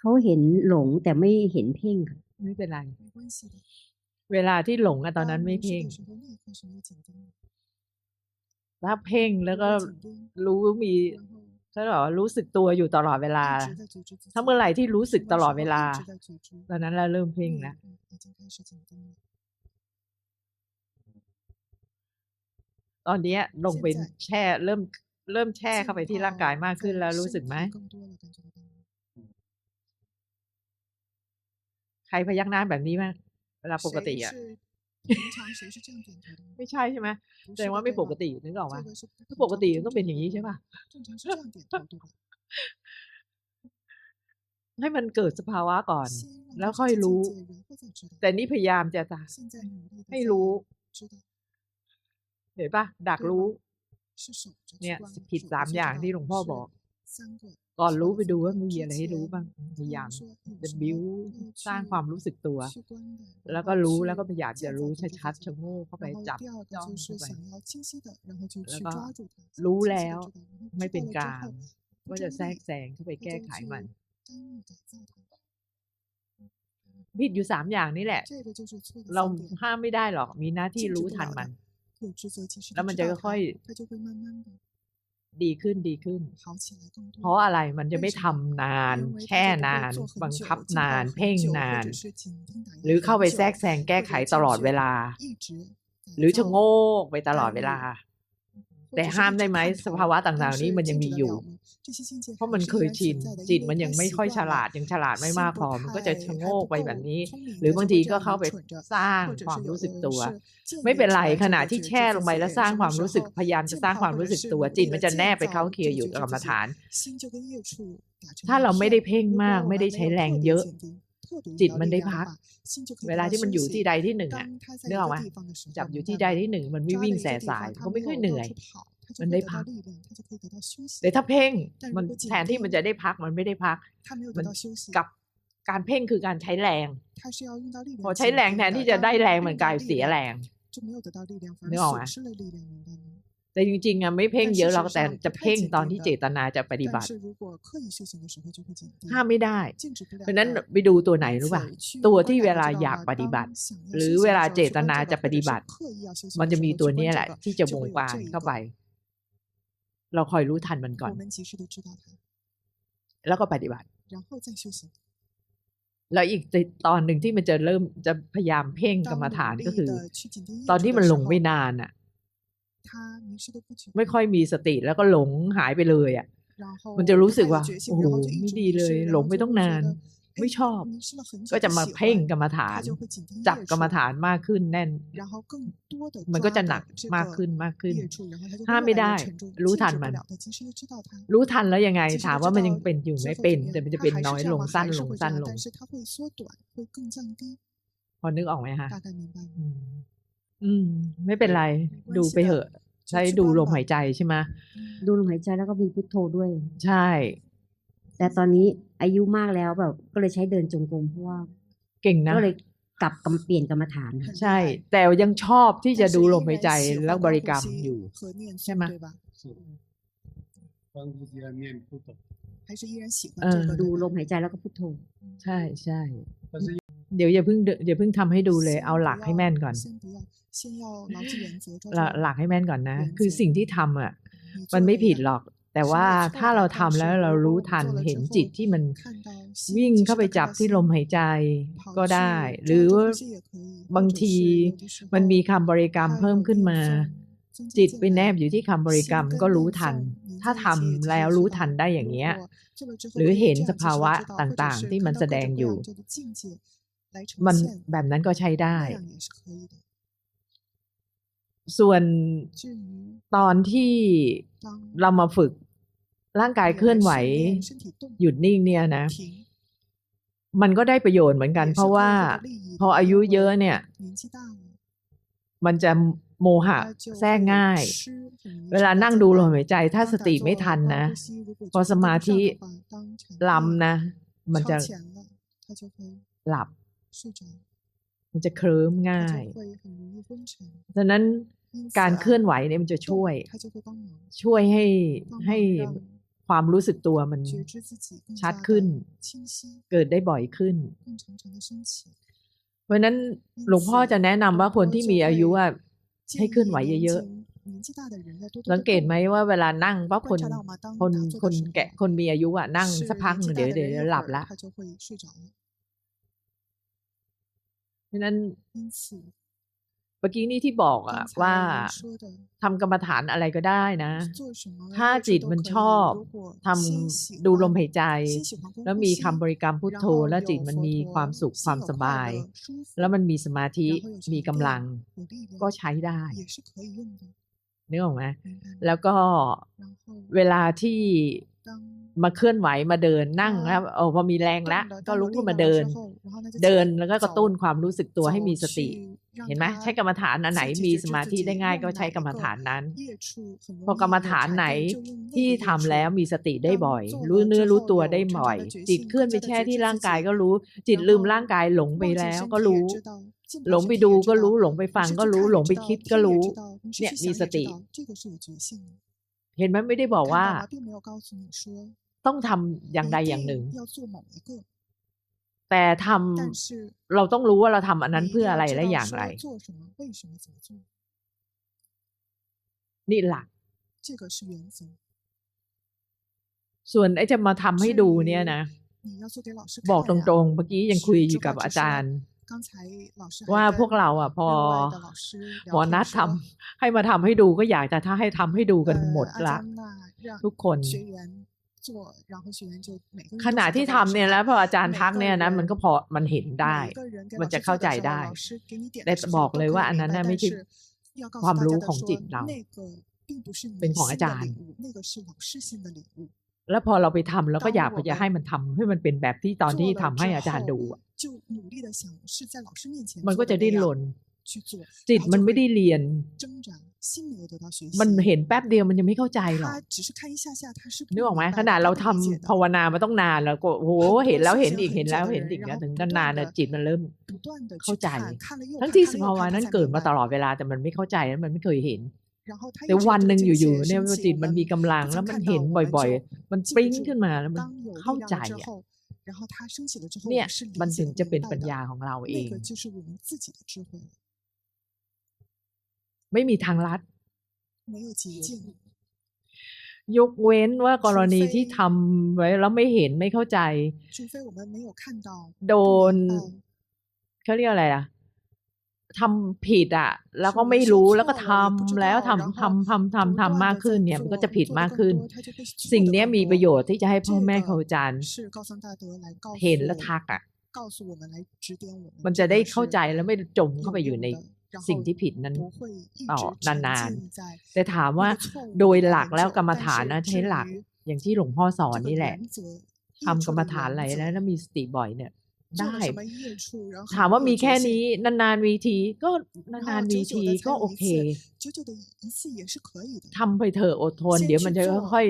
เขาเห็นหลงแต่ไม่เห็นเพ่งค่ะไม่เป็นไร เวลาที่หลงอะตอนนั้นไม่เพ่งรับเพ่งแล้วก็รู้มีก็หรอรู้สึกตัวอยู่ตลอดเวลา ถ้าเมื่อไหร่ที่รู้สึกตลอดเวลา ตอนนั้นเราเริ่มเพ่งนะตอนนี้ลงเป็นแช่เริ่มเริ่มแช่เข้าไปที่ร่างกายมากขึ้นแล้วรู้สึกไหม ใครพยักหน้าแบบนี้ไหมเวลาปกติอะไม่ใช่ใช่ไหมแสดงว่าไม่ปกตินึกออกว่าถ้าปกติต้องเป็นอย่างนี้ใช่ป่ะให้มันเกิดสภาวะก่อน แล้วค่อยรู้ แต่นี่พยายามจะตาให้รู้ เห็นป่ะดักรู้ เนี่ยผิดสามอย่างที่หลวงพ่อบอก ก่อนรู้ไปดูว่ามีอะไรให้รู้บ้างพยายามจะบิ้วสร้างความรู้สึกตัว แล้วก็รู้แล้วก็พยายามจะรู้ชัดชัดชะโง่เข้าไปจับจ้องเข้าไปแล้วก็รู้แล้วไม่เป็นกลางว่าจะแทรกแซงเข้าไปแก้ไขมันผิดอยู่สามอย่างนี่แหละ เราห้ามไม่ได้หรอกมีหน้าที่รู้ทันมัน แล้วมันจะค่อย ดีขึ้นดีขึ้น เพราะอะไรมันจะไม่ทำนานแค่นาน บังคับนาน เพ่งนาน หรือเข้าไปแทรกแซงแก้ไขตลอดเวลา หรือชะโงกไปตลอดเวลา แต่ห้ามได้ไหมสภาวะต่างๆนี้มันยังมีอยู่ เพราะมันเคยชินจิตมันยังไม่ค่อยฉลาดยังฉลาดไม่มากพอมันก็จะชะโงกไปแบบนี้ หรือบางทีก็เข้าไปสร้างความรู้สึกตัว ไม่เป็นไรขณะที่แช่ลงไปแล้วสร้างความรู้สึกพยายามจะสร้างความรู้สึกตัวจิตมันจะแนบไปเข้าเคียอยู่กับกรรมฐาน ถ้าเราไม่ได้เพ่งมากไม่ได้ใช้แรงเยอะ จิตมันได้พัก เวลาที่มันอยู่ที่ใดที่หนึ่งอะเรื่องว่าจับอยู่ที่ใดที่หนึ่ง มันไม่วิ่งแสสายก็ไม่ค่อยเหนื่อย มันได้พักแต่ถ้าเพ่งมันแทนที่มันจะได้พักมันไม่ได้พัก มันกับการเพ่งคือการใช้แรง พอใช้แรงแทนที่จะได้แรงมันกลายเสียแรงนึกออกไห แต่จริงๆอะไม่เพ่งเยอะหรอกแต่จะเพ่งตอนที่เจตนาจะปฏิบัติห้ามไม่ได้ เพราะนั้นไปดูตัวไหนรู้ป่ะ ตัวที่เวลาอยากปฏิบัติ หรือเวลาเจตนาจะปฏิบัติ มันจะมีตัวนี้แหละ ที่จะบงการเข้าไป เราคอยรู้ทันมันก่อน แล้วก็ปฏิบัติแล้วอีกตอนหนึ่งที่มันจะเริ่มจะพยายามเพ่งกรรมฐานก็คือ ตอนที่มันลงไม่นานอะ ไม่ค่อยมีสติแล้วก็หลงหายไปเลยอะมันจะรู้สึกว่าโอ้โหไม่ดีเลย หลงไม่ต้องนาน ไม่ชอบ ก็จะมาเพ่งกรรมฐาน จับกรรมฐานมากขึ้นแน่น มันก็จะหนักมากขึ้นมากขึ้นห้ามไม่ได้ รู้ทันมัน รู้ทันแล้วยังไง ถามว่ามันยังเป็นอยู่ไหมเป็น แต่มันจะเป็นน้อยลงสั้นลงสั้นลง พอนึกออกไหมคะ อืม ไม่เป็นไร ดูไปเถอะ ใช้ดูลมหายใจใช่ไหมดูลมหายใจแล้วก็มีพุทโธด้วย ใช่ แต่ตอนนี้อายุมากแล้วแบบ ก็เลยใช้เดินจงกรมเพราะว่า เก่งนะก็เลยกลับกํเปลี่ยนกรรมฐาน ใช่ แต่ยังชอบที่จะดูลมหายใจแล้วบริกรรมอยู่ใช่ไหมดูลมหายใจแล้วก็พุทโธ ใช่ใช่ เดี๋ยวอย่าเพิ่งอย่าเพิ่งทำให้ดูเลย เอาหลักให้แม่นก่อนหลักให้แม่นก่อนนะ คือสิ่งที่ทำาอะ มันไม่ผิดหรอก แต่ว่าถ้าเราทำแล้วเรารู้ทันเห็นจิตที่มันวิ่งเข้าไปจับที่ลมหายใจก็ได้ หรือบางทีมันมีคำบริกรรมเพิ่มขึ้นมา จิตไปแนบอยู่ที่คำบริกรรมก็รู้ทัน ถ้าทำแล้วรู้ทันได้อย่างเงี้ย หรือเห็นสภาวะต่างๆ ที่มันแสดงอยู่ มันแบบนั้นก็ใช้ได้ ส่วนตอนที่เรามาฝึกร่างกายเคลื่อนไหว หยุดนิ่งเนี่ยนะ มันก็ได้ประโยชน์เหมือนกัน เพราะว่าพออายุเยอะเนี่ย มันจะโมหะแทรกง่าย เวลานั่งดูลมหายใจ ถ้าสติไม่ทันนะ พอสมาธิลำนะ มันจะหลับ มันจะเคลิ้มง่ายดังนั้นการเคลื่อนไหวเนี่ยมันจะช่วย ช่วยให้ให้ความรู้สึกตัวมันชัดขึ้น เกิดได้บ่อยขึ้น เพราะนั้นหลวงพ่อจะแนะนำว่าคนที่มีอายุให้เคลื่อนไหวเยอะๆสังเกตไหมว่าเวลานั่งว่าคนคนคนแก่คนมีอายุอะนั่งสักพักเดี๋ยวเดี๋ยวหลับละ พราะนั้นเมื่อกี้นี่ที่บอกอะว่าทำกรรมฐานอะไรก็ได้นะ ถ้าจิตมันชอบทำดูลมหายใจ แล้วมีคำบริกรรมพุทโธ แล้วจิตมันมีความสุขความสบาย แล้วมันมีสมาธิมีกำลัง ก็ใช้ได้นึกออกไหมแล้วก็เวลาที่ มาเคลื่อนไหวมาเดินนั่งแล้วโอ้พอมีแรงแล้วก็ลุกขึ้นมาเดิน เดินแล้วก็กระตุ้นความรู้สึกตัวให้มีสติ เห็นไหมใช้กรรมฐานอันไหนมีสมาธิได้ง่ายก็ใช้กรรมฐานนั้น พอกรรมฐานไหนที่ทำแล้วมีสติได้บ่อย รู้เนื้อรู้ตัวได้บ่อย จิตเคลื่อนไปแช่ที่ร่างกายก็รู้ จิตลืมร่างกายหลงไปแล้วก็รู้ หลงไปดูก็รู้หลงไปฟังก็รู้หลงไปคิดก็รู้ เนี่ยมีสติ เห็นไหมไม่ได้บอกว่า ต้องทำอย่างใดอย่างหนึ่ง แต่ทำเราต้องรู้ว่าเราทำอันนั้นเพื่ออะไรและอย่างไร นี่หลักส่วนไอ้จะมาทำให้ดูเนี่ยนะ บอกตรงๆ เมื่อกี้ยังคุยอยู่กับอาจารย์ ว่าพวกเราอะพอหมอนัดทำให้มาทำให้ดูก็อยากจะถ้าให้ทำให้ดูกันหมดละทุกคนขณะที่ทำเนี่ยแล้วพออาจารย์ทักเนี่ยนะมันก็พอมันเห็นได้ มันจะเข้าใจได้แต่บอกเลยว่าอันนั้นไม่ใช่ความรู้ของจิตเรา เป็นของอาจารย์ แล้วพอเราไปทำเราก็อยากจะให้มันทำให้มันเป็นแบบที่ตอนที่ทำให้อาจารย์ดูมันก็จะดิ้นรนจิตมันไม่ได้เรียน มันเห็นแป๊บเดียวมันยังไม่เข้าใจหรอกนึกออกไหมขนาดเราทำภาวนามาต้องนานแล้วก็โอ้โหเห็นแล้วเห็นอีกเห็นแล้วเห็นอีกนะถึงนานๆจิตมันเริ่มเข้าใจ ทั้งที่สภาวะนั้นเกิดมาตลอดเวลาแต่มันไม่เข้าใจมันไม่เคยเห็น แต่วันหนึ่งอยู่ๆเนี่ยจิตมันมีกำลังแล้วมันเห็นบ่อย ๆ มันปริ้งขึ้นมาแล้วมันเข้าใจอะเนี่ยมันถึงจะเป็นปัญญาของเราเอง ไม่มีทางลัดยกเว้นว่ากรณีที่ทำไว้แล้วไม่เห็นไม่เข้าใจ โดนเขาเรียกอะไรอะ ทำผิดอะ แล้วก็ไม่รู้แล้วก็ทำแล้วทำทำทำทำทำมากขึ้นเนี่ยมันก็จะผิดมากขึ้น สิ่งนี้มีประโยชน์ที่จะให้พ่อแม่เขาจารย์เห็นและทักอะมันจะได้เข้าใจแล้วไม่จมเข้าไปอยู่ในสิ่งที่ผิดนั้นต่อนานๆ แต่ถามว่าโดยหลักแล้วกรรมฐานนะใช้หลักอย่างที่หลวงพ่อสอนนี่แหละทำกรรมฐานอะไรแล้วแล้วมีสติบ่อยเนี่ย ได้ถามว่ามีแค่นี้นานๆวีทีก็นานๆวีทีก็โอเคทำไปเถอะอดทน เดี๋ยวมันจะค่อย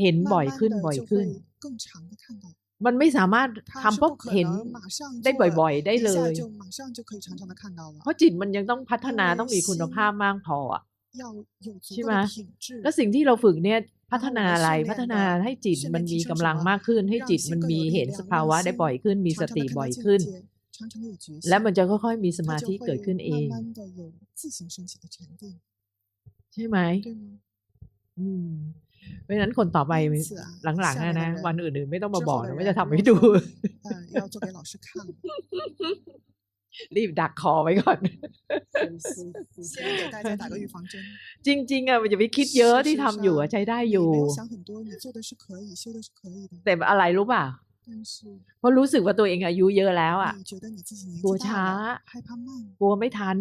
เห็นบ่อยขึ้นบ่อยขึ้น มันไม่สามารถทำปุ๊บเห็นได้บ่อยๆ ได้เลย เพราะจิตมันยังต้องพัฒนาต้องมีคุณภาพมากพอใช่ไหมแล้วสิ่งที่เราฝึกเนี่ย พัฒนาอะไรพัฒนาให้จิตมันมีกำลังมากขึ้น ให้จิตมันมีเห็นสภาวะได้บ่อยขึ้น มีสติบ่อยขึ้น และมันจะค่อยๆมีสมาธิเกิดขึ้นเอง ใช่ไหมเพราะนั้นคนต่อไปหลังๆนะนะวันอื่นๆไม่ต้องมาบอกนะว่จะทำให้ดู รีบดักคอไว้ก่อนจริงๆอะมันจะไปคิดเยอะที่ทำอยู่ใช้ได้อยู่แต่อะไรรู้ป่ะเพราะรู้สึกว่าตัวเองอายุเยอะแล้วอะกลัวช้ากลัวไม่ทัน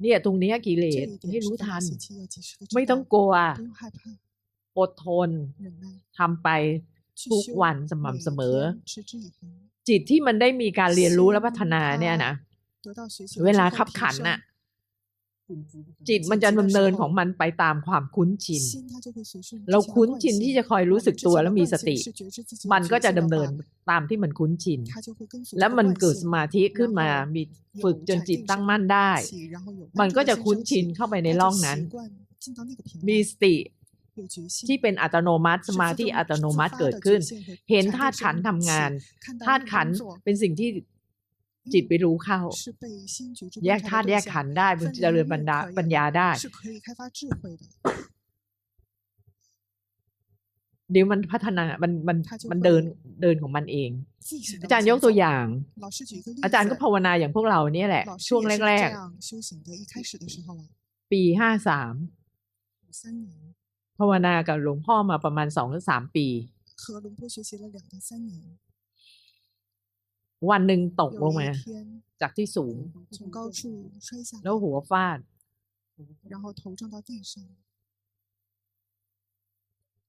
เนี่ยตรงนี้กิเลสให้รู้ทัน ไม่ต้องกลัว อดทนทำไปทุกวันสม่ำเสมอ จิตที่มันได้มีการเรียนรู้และพัฒนาเนี่ยนะเวลาขับขันน่ะ จิตมันจะดำเนินของมันไปตามความคุ้นชิน เราคุ้นชินที่จะคอยรู้สึกตัวแล้วมีสติ มันก็จะดำเนินตามที่มันคุ้นชิน แล้วมันเกิดสมาธิขึ้นมามีฝึกจนจิตตั้งมั่นได้ มันก็จะคุ้นชินเข้าไปในร่องนั้น มีสติ ที่เป็นอัตโนมัติสมาธิอัตโนมัติเกิดขึ้น เห็นธาตุขันทำงานธาตุขันเป็นสิ่งที่จิตไปรู้เข้า แยกธาตุแยกขันได้มันเจริญปัญญาปัญญาได้เดี๋ยวมันพัฒนา มัน มัน มันเดิน เดินของมันเอง อาจารย์ยกตัวอย่าง อาจารย์ก็ภาวนาอย่างพวกเราเนี่ยแหละ ช่วงแรกๆ ปีห้าสาม ภาวนากับหลวงพ่อมาประมาณสองหรือสามปี和龙坡学习了两到三年วันหนึ่งตกลงมาจากที่สูงแล้วหัวฟาด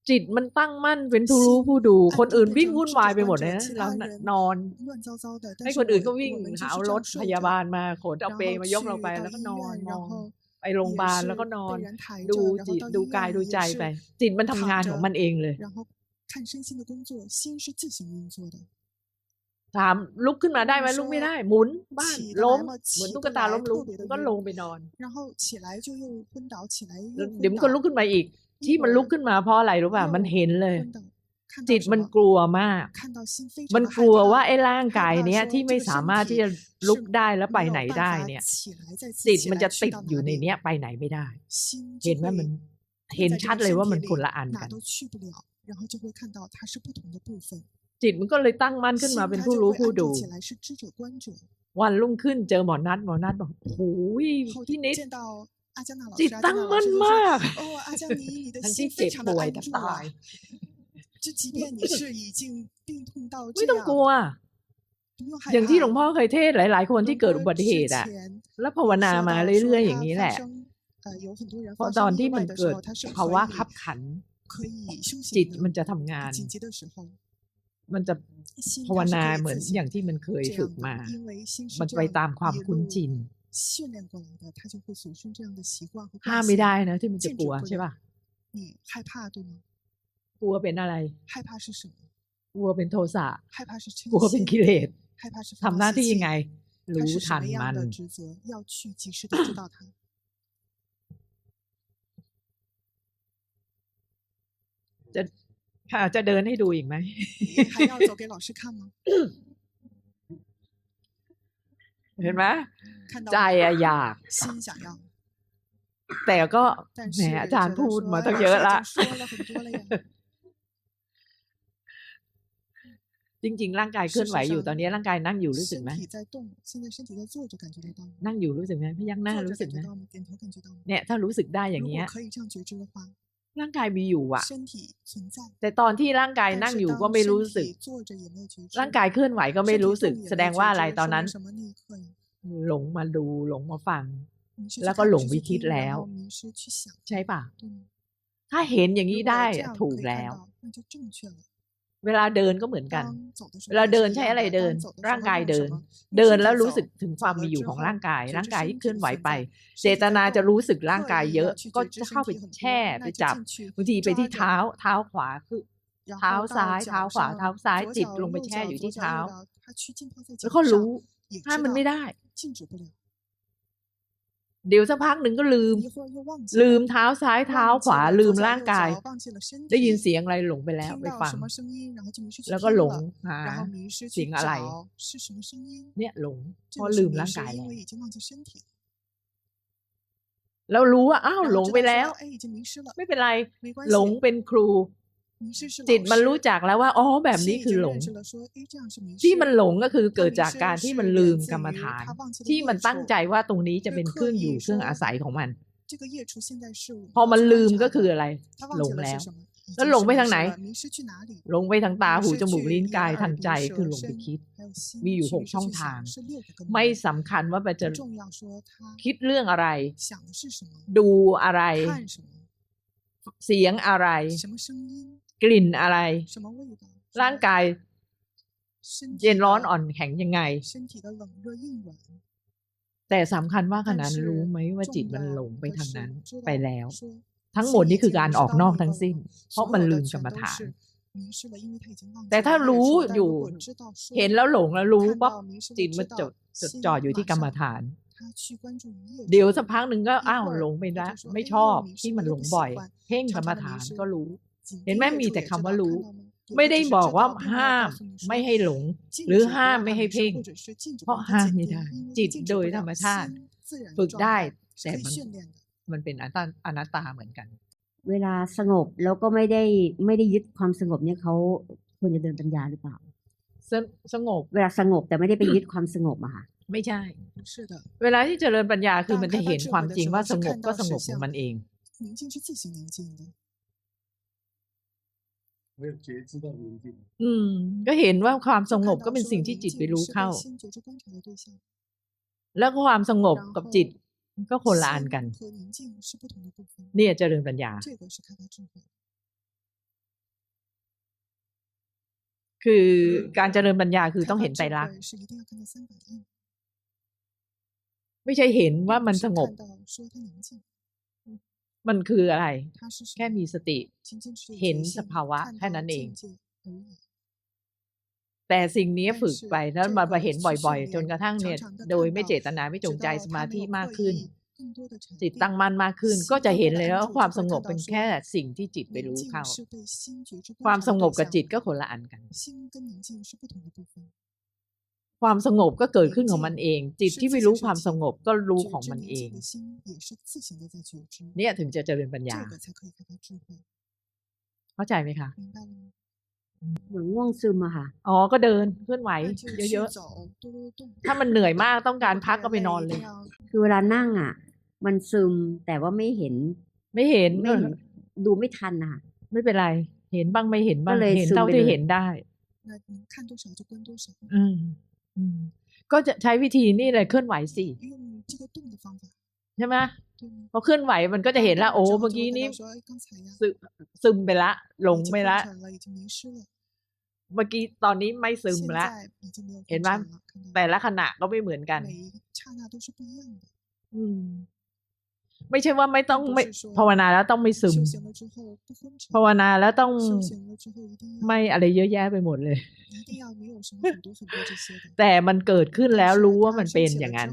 จิตมันตั้งมั่นเป็นผู้รู้ผู้ดู คนอื่นวิ่งวุ่นวายไปหมดเลยนะเรานอน ให้คนอื่นก็วิ่งหารถพยาบาลมาขนเอาเปมายกเราไปแล้วก็นอนมอง ไปโรงพยาบาลแล้วก็นอน ดูจิตดูกายดูใจไป จิตมันทำงานของมันเองเลยถามลุกขึ้นมาได้ไหมลุกไม่ได้ หมุนบ้านล้มเหมือนตุ๊กตาล้มลุกก็ลงไปนอนเดี๋ยวมันก็ลุกขึ้นมาอีก ที่มันลุกขึ้นมาเพราะอะไรรู้ป่ะมันเห็นเลย จิตมันกลัวมาก มันกลัวว่าไอ้ร่างกายเนี้ยที่ไม่สามารถที่จะลุกได้แล้วไปไหนได้เนี่ยจิตมันจะติดอยู่ในเนี้ยไปไหนไม่ได้ เห็นไหมมันเห็นชัดเลยว่ามันคนละอันกันจิตมันก็เลยตั้งมั่นขึ้นมาเป็นผู้รู้ผู้ดู วันรุ่งขึ้นเจอหมอนัดหมอนัดบอกหูยที่นิดจิตตั้งมั่นมากทั้งที่เจ็บป่วยแต่ตาย 就即便你是已经病痛到ไม่ต้องกลัว อย่างที่หลวงพ่อเคยเทศหลาย ๆ คนที่เกิดอุบัติเหตุอะแล้วภาวนามาเรื่อย ๆ อย่างนี้แหละเพราะตอนที่มันเกิดภาวะขับขัน จิตมันจะทำงาน มันจะภาวนาเหมือนอย่างที่มันเคยฝึกมา มันไปตามความคุ้นจินห้ามไม่ได้นะที่มันจะกลัวใช่ป่ะ กลัวเป็นอะไร害怕是什么กลัวเป็นโทสะ害怕是กลัวเป็นกิเลสทำหน้าที่ยังไง รู้ทันมันจะค่ะจะเดินให้ดูอีกไหมเห็นไหมใจอยาก แต่ก็แหมอาจารย์พูดมาตั้งเยอะละ จริงๆ ร่างกายเคลื่อนไหวอยู่ตอนนี้ร่างกายนั่งอยู่รู้สึกไหมนั่งอยู่รู้สึกไหมพยักหน้ารู้สึกไหมเนี่ยถ้ารู้สึกได้อย่างเงี้ยร่างกายมีอยู่อะแต่ตอนที่ร่างกายนั่งอยู่ก็ไม่รู้สึก ร่างกายเคลื่อนไหวก็ไม่รู้สึก แสดงว่าอะไรตอนนั้น หลงมาดูหลงมาฟัง แล้วก็หลงวิคิดแล้ว ใช่ปะถ้าเห็นอย่างนี้ได้ถูกแล้ว เวลาเดินก็เหมือนกัน เวลาเดินใช้อะไรเดิน ร่างกายเดิน เดินแล้วรู้สึกถึงความมีอยู่ของร่างกาย ร่างกายที่เคลื่อนไหวไป เจตนาจะรู้สึกร่างกายเยอะ ก็จะเข้าไปแช่ไปจับบางทีไปที่เท้า เท้าขวาคือเท้าซ้ายเท้าขวาเท้าซ้ายจิตลงไปแช่อยู่ที่เท้า แล้วก็รู้ถ้ามันไม่ได้ เดี๋ยวสักพักหนึ่งก็ลืม ลืมเท้าซ้ายเท้าขวาลืมร่างกาย ได้ยินเสียงอะไรหลงไปแล้วไปฟัง แล้วก็หลงหาเสียงอะไร เนี่ยหลงเพราะลืมร่างกายแล้วเรารู้ว่าอ้าวหลงไปแล้ว ไม่เป็นไร หลงเป็นครู จิตมันรู้จักแล้วว่าอ๋อแบบนี้คือหลง ที่มันหลงก็คือเกิดจากการที่มันลืมกรรมฐาน ที่มันตั้งใจว่าตรงนี้จะเป็นเครื่องอยู่เครื่องอาศัยของมัน พอมันลืมก็คืออะไร หลงแล้ว แล้วหลงไปทางไหน หลงไปทางตาหูจมูกลิ้นกายทางใจคือหลงไปคิด มีอยู่หกช่องทาง ไม่สำคัญว่าจะคิดเรื่องอะไร ดูอะไรเสียงอะไร กลิ่นอะไร ร่างกาย เย็นร้อนอ่อนแข็งยังไง แต่สำคัญว่าขนาดรู้ไหมว่าจิตมันหลงไปทางนั้น ไปแล้ว ทั้งหมดนี่คือการออกนอกทั้งสิ้น เพราะมันลืมกรรมฐานแต่ถ้ารู้อยู่ เห็นแล้วหลงแล้วรู้ปั๊บจิตมันจดจดจ่ออยู่ที่กรรมฐาน เดี๋ยวสักพักหนึ่งก็อ้าวหลงไปแล้วไม่ชอบที่มันหลงบ่อย เพ่งกรรมฐานก็รู้ เห็นไหมมีแต่คำว่ารู้ ไม่ได้บอกว่าห้ามไม่ให้หลง หรือห้ามไม่ให้เพ่ง เพราะห้ามไม่ได้ จิตโดยธรรมชาติ ฝึกได้แต่มันมันเป็นอนัตตาเหมือนกัน เวลาสงบแล้วก็ไม่ได้ไม่ได้ยึดความสงบเนี่ยเขาควรจะเดินปัญญาหรือเปล่าสสงบ เวลาสงบแต่ไม่ได้ไปยึดความสงบอะค่ะไม่ใช่ เวลาที่จเจริญปัญญาคือมันจะเห็นความจริงว่าสงบก็สงบของมันเอง 我有觉知到宁静， อืม ก็เห็นว่าความส 就 ง 看 บก็ 到 เป็น 说 สิ่ง 宁 ที่จิตไป 静 รู้ 是被 เข้า 心觉知观察的对象 แล้วก็ความสงบ 然 กับ 后 จิตก็คนละอัน 心 กัน 和宁静是不同的部分 เนี่ยเจริญปัญญา 这个是开发智慧 คือการเจริญปัญญาคือต้อง 开发 เห็นไตร 智 ลักษณ์ 慧是一定要看到三法印 ไม่ใช่เห็นว่า 并不 มัน 是 สงบ 看到说它宁静 มันคืออะไร แค่มีสติ เห็นสภาวะแค่นั้นเอง แต่สิ่งนี้ฝึกไปแล้วมาเห็นบ่อยๆ จนกระทั่งเนี่ย โดยไม่เจตนาไม่จงใจสมาธิมากขึ้น จิตตั้งมั่นมากขึ้น ก็จะเห็นเลยว่าความสงบเป็นแค่สิ่งที่จิตไปรู้เข้า ความสงบกับจิตก็คนละอันกัน ความสงบก็เกิดขึ้นของมันเอง จิตที่ไม่รู้ความสงบก็รู้ของมันเอง เนี่ยถึงจะเจริญปัญญา เข้าใจไหมคะเหมือนง่วงซึมอะค่ะ อ๋อ ก็เดินเคลื่อนไหวเยอะๆ ถ้ามันเหนื่อยมากต้องการพักก็ไปนอนเลย คือเวลานั่งอะมันซึมแต่ว่าไม่เห็น ไม่เห็นไม่ดูไม่ทันอะไม่เป็นไร เห็นบ้างไม่เห็นบ้าง เห็นเท่าที่เห็นได้อืม ก็จะใช้วิธีนี่เลยเคลื่อนไหวสิใช่ไหมพอเคลื่อนไหวมันก็จะเห็นละโอ้เมื่อกี้นี้ซึมไปละหลงไปละเมื่อกี้ตอนนี้ไม่ซึมละเห็นไหมแต่ละขณะก็ไม่เหมือนกัน อืม ไม่ใช่ว่าไม่ต้องไม่ภาวนาแล้วต้องไม่ซึม ภาวนาแล้วต้องไม่อะไรเยอะแยะไปหมดเลย แต่มันเกิดขึ้นแล้วรู้ว่ามันเป็นอย่างนั้น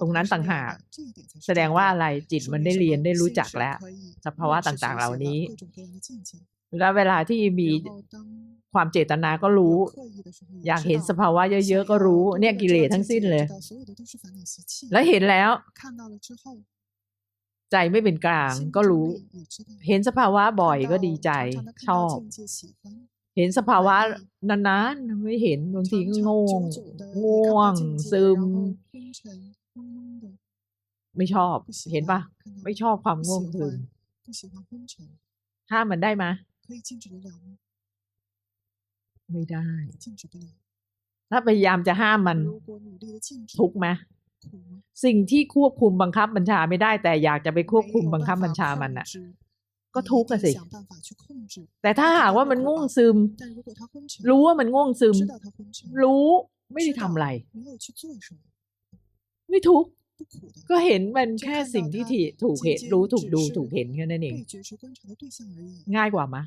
ตรงนั้นต่างหาก แสดงว่าอะไรจิตมันได้เรียนได้รู้จักแล้ว สภาวะต่างๆเหล่านี้ แล้วเวลาที่มีความเจตนาก็รู้ อยากเห็นสภาวะเยอะๆก็รู้ เนี่ยกิเลสทั้งสิ้นเลย แล้วเห็นแล้ว ใจไม่เป็นกลางก็รู้ เห็นสภาวะบ่อยก็ดีใจชอบ เห็นสภาวะนานๆไม่เห็นบางทีก็งงง่วง ซึม ไม่ชอบ เห็นปะไม่ชอบความง่วงซึมห้ามมันได้ไหมไม่ได้ ถ้าพยายามจะห้ามมัน ทุกไหม สิ่งที่ควบคุมบังคับบัญชาไม่ได้ แต่อยากจะไปควบคุมบังคับบัญชามันอะก็ทุกข์สิ แต่ถ้าหากว่ามันง่วงซึม รู้ว่ามันง่วงซึม รู้ไม่ได้ทำอะไร ไม่ทุกข์ก็เห็นมันแค่สิ่งที่ถูกเห็นรู้ถูกดูถูกเห็นแค่นั้นเองง่ายกว่ามะ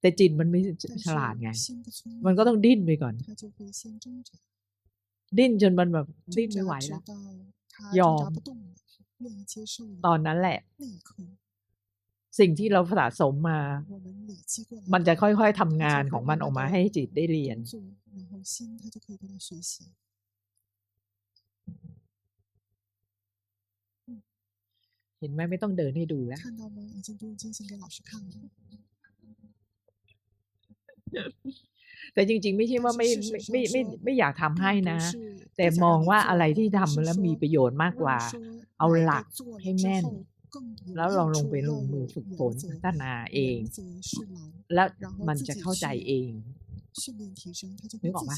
แต่จิตมันไม่ฉลาดไง มันก็ต้องดิ้นไปก่อน ดิ้นจนมันแบบดิ้น 挣 ไม่ไหว 扎直 แล้ว 到他 ย 挣 อ 扎 ม 不动了愿意接受 ต 了 อนนั้นแหละ 那一刻 สิ่งที่เราสะสมมา 我们累积过来 มันจะ 的 ค่อยๆทำ 它 งาน 就会 ของมัน 慢 ออก 慢 มา 地 ให้จิตได้เรียน 工作然后心它就可以得到学习 เห็นไหมไม่ต้องเดินให้ดูแล้ว 看到吗已经不用精心给老师看了 แต่จริง ๆ ไม่ใช่ว่าไม่ไม่ไม่ไม่อยากทำให้นะ แต่มองว่าอะไรที่ทำแล้วมีประโยชน์มากกว่า เอาหลักให้แม่น แล้วลองลงไปลงมือฝึกฝนพัฒนาเอง แล้วมันจะเข้าใจเองนึกออกไหม